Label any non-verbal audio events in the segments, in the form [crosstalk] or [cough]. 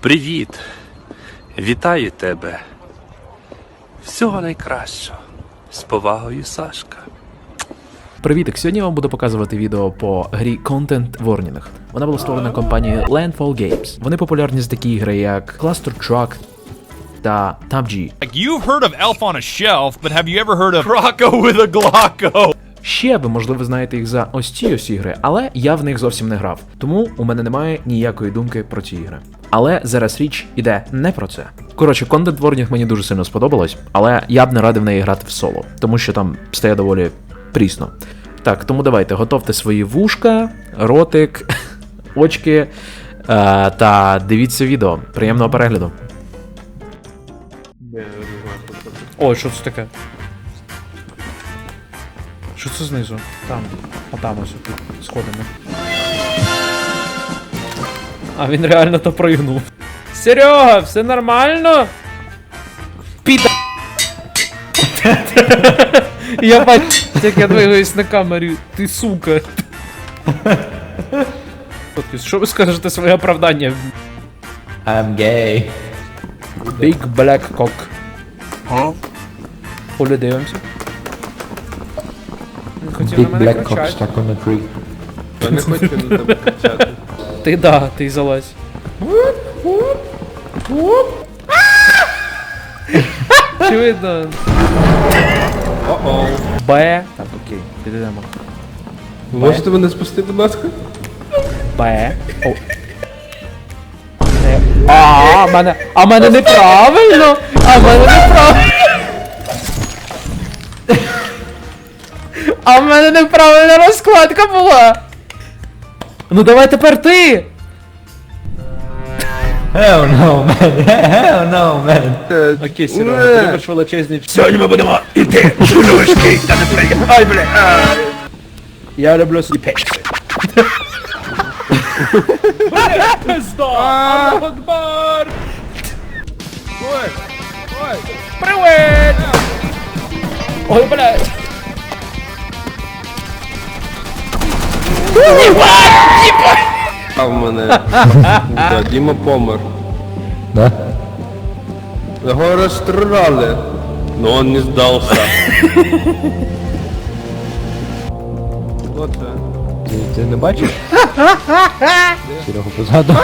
Привіт! Вітаю тебе! Всього найкращого! З повагою, Сашка! Привітик! Сьогодні я вам буду показувати відео по грі Content Warning. Вона була створена компанією Landfall Games. Вони популярні з такі ігри, як Cluster Truck та PUBG. Like you've heard of Elf on a Shelf, but have you ever heard of Rocco with a Glocko? Ще ви, можливо, знаєте їх за ось ці ось ігри, але я в них зовсім не грав. Тому у мене немає ніякої думки про ці ігри. Але зараз річ іде не про це. Коротше, Content Warning мені дуже сильно сподобалось, але я б не радив в неї грати в соло, тому що там стає доволі прісно. Так, тому давайте готовте свої вушка, ротик, [laughs] очки е, та дивіться відео. Приємного перегляду. Ой, що це таке? Що це знизу? Там. А там ось під сходами. А він реально то пригнув. Серега, все нормально? Піда. [laughs] я бачу, як я двигаюсь на камері. Ти сука. Що ви скажете своє оправдання? I'm gay. Big Black Cock. Поле дивимося. Він Хотів Big мене black cock кричати. stuck on a tree. Я не хочу на тебе кричати. Ти да, ти залазь. [laughs] Очевидно. Б. Так, окей, підійдемо. Ви Можете мене спустити, будь ласка? Б. О. Не. А, мене. А мене неправильно! А мене неправильно! [laughs] А в мене неправильна розкладка була! Ну давай тепер ти! Hell no, man. Hell no, man. Окей, Серега, ти любиш величезні Сьогодні ми будемо йти шулюшки та не прийде. Ай, бля! Я люблю сліпечки. Ой! Ой! Привет! Ой, блядь! А в мене. Да, Діма помер. Да? Його розстріляли. Но он не здався. Оце. Ти, ти не бачиш? Серега позаду.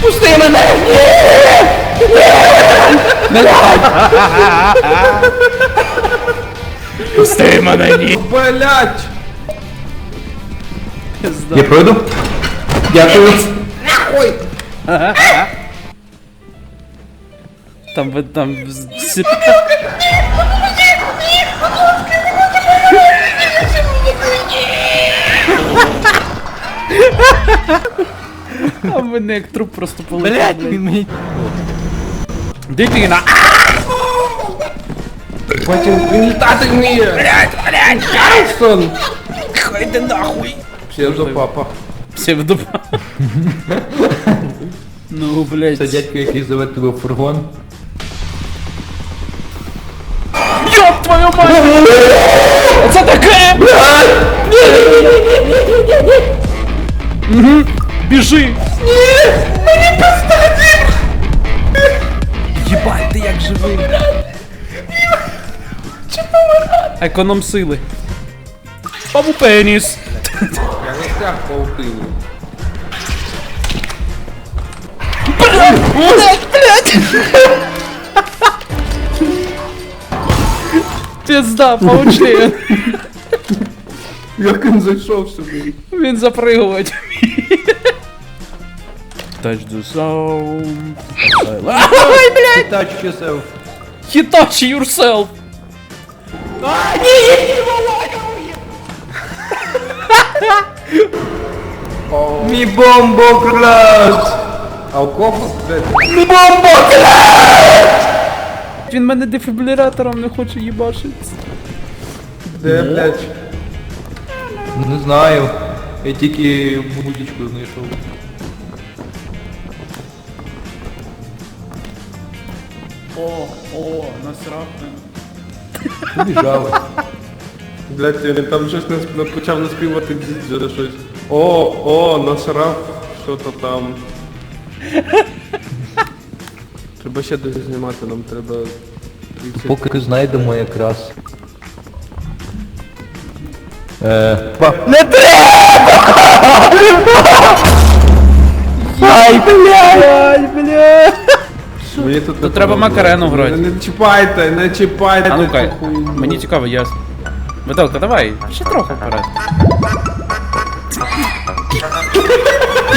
Пусти мене! Пусти мене, ні! Блять! Я пройду? Дякую. Нахуй! Там ви там. А мене як труп просто полетів. Блять, він мені... Дитина! Потім він літати вміє! Блять, блять! Карлсон! Хайде нахуй! Псевдо папа. Псевдопа. Ну, Це блядь. дядько, який зове тебе в фургон. Ёб твою мать! Це таке! Мгм. Біжи! Ні! Мені пиздати! Єбать, ти як живий! Економ сили. Бабу пеніс! Я не стяг паутину. Пізда, паучлін! Як він зайшов сюди? Він запригувати. Touch the sound. Ай, [laughs] блядь! Touch yourself. Hitachi yourself! [laughs] Мі бомбоклад! А у кого? Блять, Він мене дефібрилятором не хоче їбашити. де, блять? Не знаю. Я тільки будічку знайшов. О, о, насрав. Побіжав. Блядь, він там щось не сп- почав наспівати діджера щось. О, о, насрав, що то там. Треба ще десь знімати, нам треба... Поки знайдемо якраз. Е, Мені тут Тут треба Макарену грати. Не, не чіпайте, не чіпайте. А ну-ка, цю хуйню. мені цікаво, я... Метелка, давай, ще трохи вперед.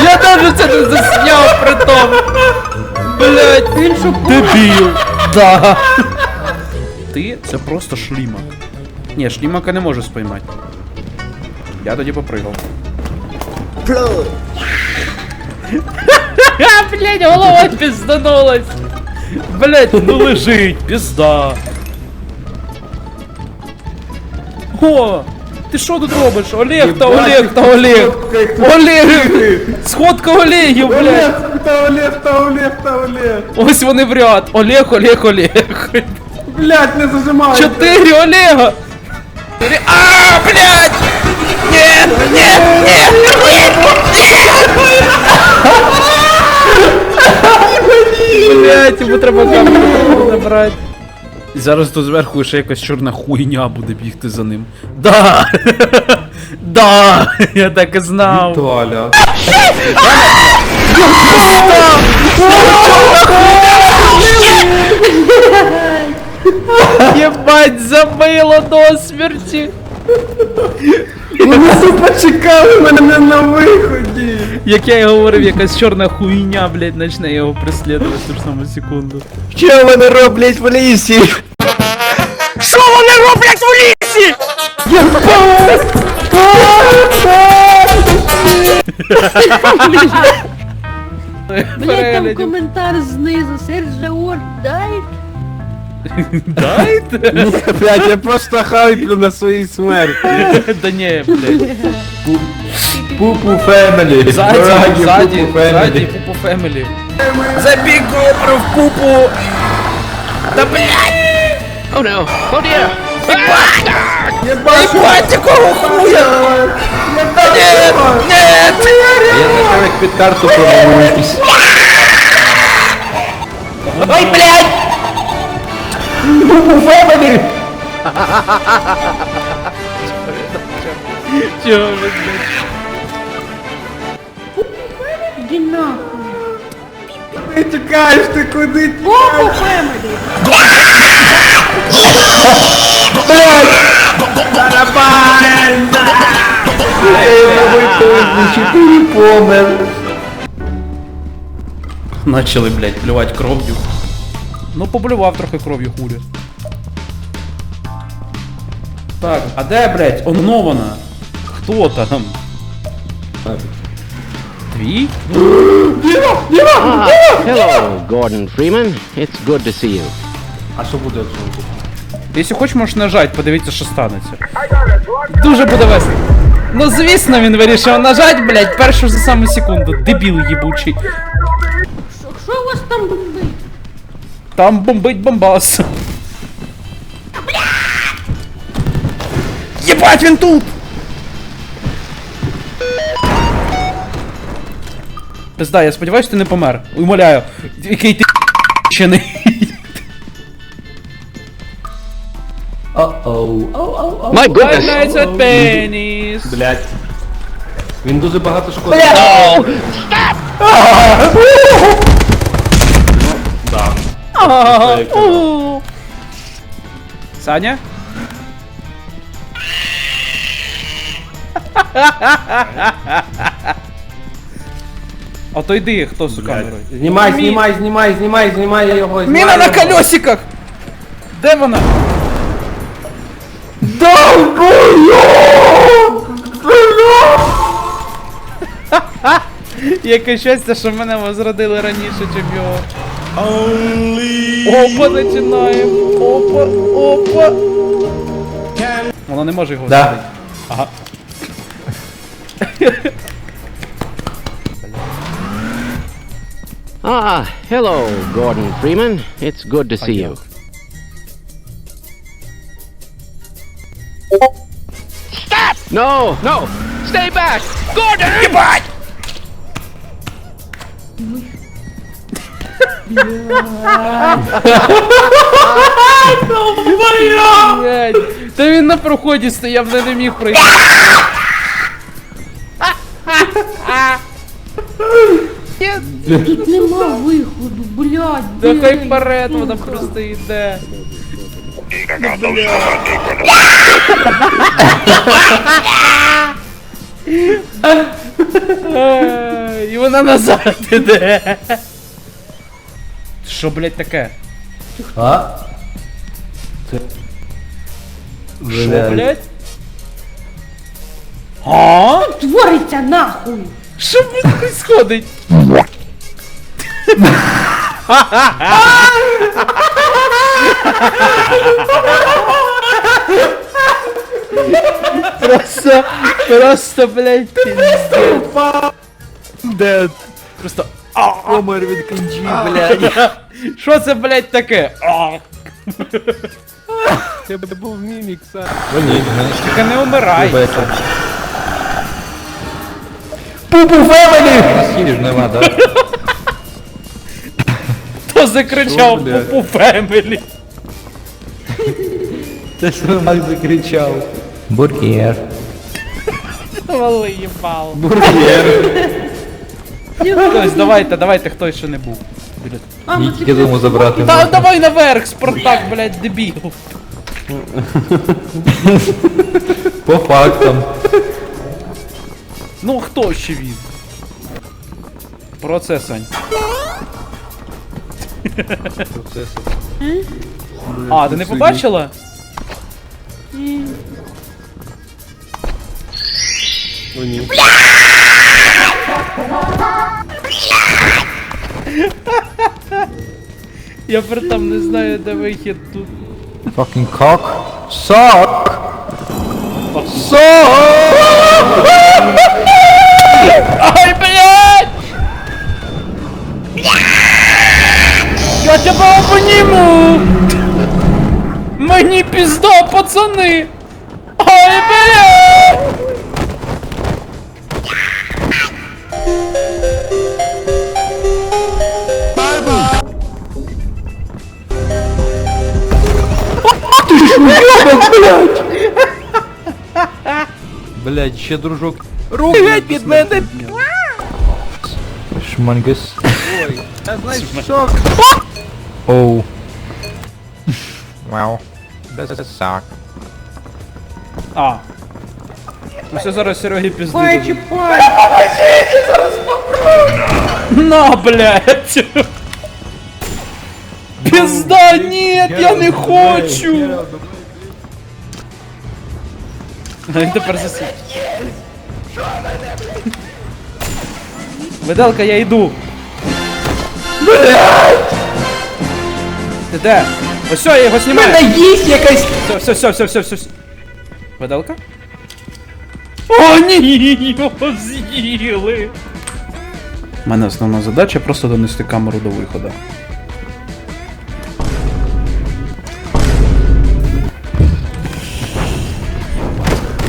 Я даже це не засняв при тому. Блять, він що дебіл. Да. Ти це просто шлімак. Ні, шлімака не можу спіймати. Я тоді попригав. Блять, [laughs] голова пізданулась. Блять, ну лежить, пізда. О! Ти що тут робиш? Олег та Олег та Олег! Олег! Сходка Олегів, блядь! Олег, та Олег, та Олег, та Олег. Ось вони в ряд. Олег, Олег, Олег. Блядь, не зажимай. Чотири Олега! А, блядь! Ні, ні, ні, ні! Блядь, йому треба камеру набрати. Зараз тут зверху ще якась чорна хуйня буде бігти за ним. Да! [laughs] Да! [laughs] Я так і знав. Толя. [laughs] Єбать, забило до смерті. Вони почекали мене на виході. Як я й говорив, якась чорна хуйня, блядь, почне його преслідувати в ту ж саму секунду. Що вони роблять в лісі? Що вони роблять в лісі? Блять, там Переглядів. коментар знизу. Серджа Уорд дайт. Дайте? Блядь, я просто хайплю на своїй смерті. Да не, блядь. [laughs] Пупу фемелі. Ззаді, Дорогі ззаді, Пупу ззаді, фемелі. пупу фемілі. Забіг GoPro в пупу! Та блядь! Oh no. Oh dear. Ебать, якого хуя! Та ні, ні! Я знайшов як під карту промовитись. Ой, блядь! Пупу фемелі! Іди нахуй. Ти тікаєш, ти куди? Богу фемелі. Помер. Начали, блядь, плювати кров'ю. Ну, поблював трохи кров'ю хулі. Так, а де, блядь, онована? Хто там? Твій? Hello, Gordon Freeman. It's good to see you. А що буде, якщо він? Якщо хочеш, можеш нажати, подивіться, що станеться. Дуже буде весело. Ну звісно, він вирішив нажати, блядь, першу за саму секунду. Дебіл їбучий. Що- Що у вас там бомбить? Там бомбить бомбас. Єбать, він тут! Пизда, я сподіваюся, ти не помер. Умоляю. Який ти щений. О-оу. Оу-оу-оу. My Five goodness. Nights at Penny's. Блядь. Він дуже багато шкоди. А, у. Саня? [laughs] Отойди, хто з камерою. Знімай, знімай, знімай, знімай, знімай я його. знімай Міна на його. колесиках! Де вона? Яке щастя, що мене возродили раніше, ніж його. Опа, починаємо. Опа, опа. Вона не може його Да. возродити. Ага. Ah, hello, Gordon Freeman. It's good to see you. No, no! Stay back! Gordon! Ебать! Блядь, Та він на проході стояв, не, не міг пройти. [laughs] [laughs] Тут нема виходу, блядь. Хай блядь, вперед, сука. вона просто йде. І вона назад іде. Що, блядь, таке? А? Що, блядь? А? Твориться нахуй. Що происходить? Просто, просто, блядь, пиздец. Дед! Просто, Помер від кінджі, блядь. [laughs] що це, блядь, таке? Це був мімік, Сань. Тільки не умирай. Пупу фемелі! Схилів нема, да? Хто закричав блядь? Пупу Фемелі? Це що Мак закричав. Бургер. Вали їбало. Бургер. Хтось, давайте, давайте, хтось ще не був. Блядь. А, ми Я думаю забрати. Та давай наверх, Спартак, блядь, дебіл. По фактам. Ну хто ще він? Про це, Сань. А, ти не побачила? О, ні. [laughs] Я при там не знаю, де вихід тут. Fucking cock. Suck. Ай, Я тебе обніму! Мені пізда, пацани! Ай, блядь! Блядь, ще дружок. Руки геть від мене! Шмангес. Я знаєш, що? Оу. Вау. That's suck. А. Ну все зараз Серегі пізду. Пай, дадуть. чіпай. На, блядь! Пизда, нет, я не хочу! А він тепер засів. Виделка, я йду. Блядь! Ти де? Ось все, я його знімаю. Мене їсть якась! Все, все, все, все, все, все. все. Виделка? О, ні, його з'їли. У мене основна задача просто донести камеру до виходу.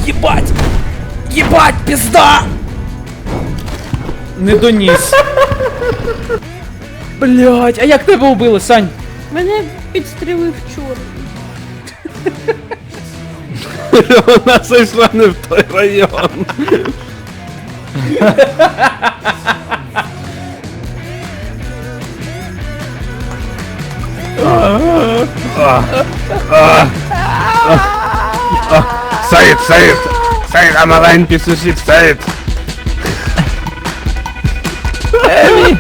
Єбать! Єбать, пізда! Не доніс. [laughs] Блять, а як тебе убили, Сань? Мене підстрілив чорний. Вона зайшла не в той район. Said, Said, Said, I'm allein, bist du shit, Said. Abby!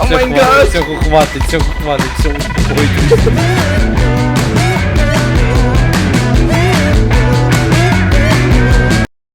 Oh mein Gott! Цього хватить, цього хватить, цього хватить. 不会。真的不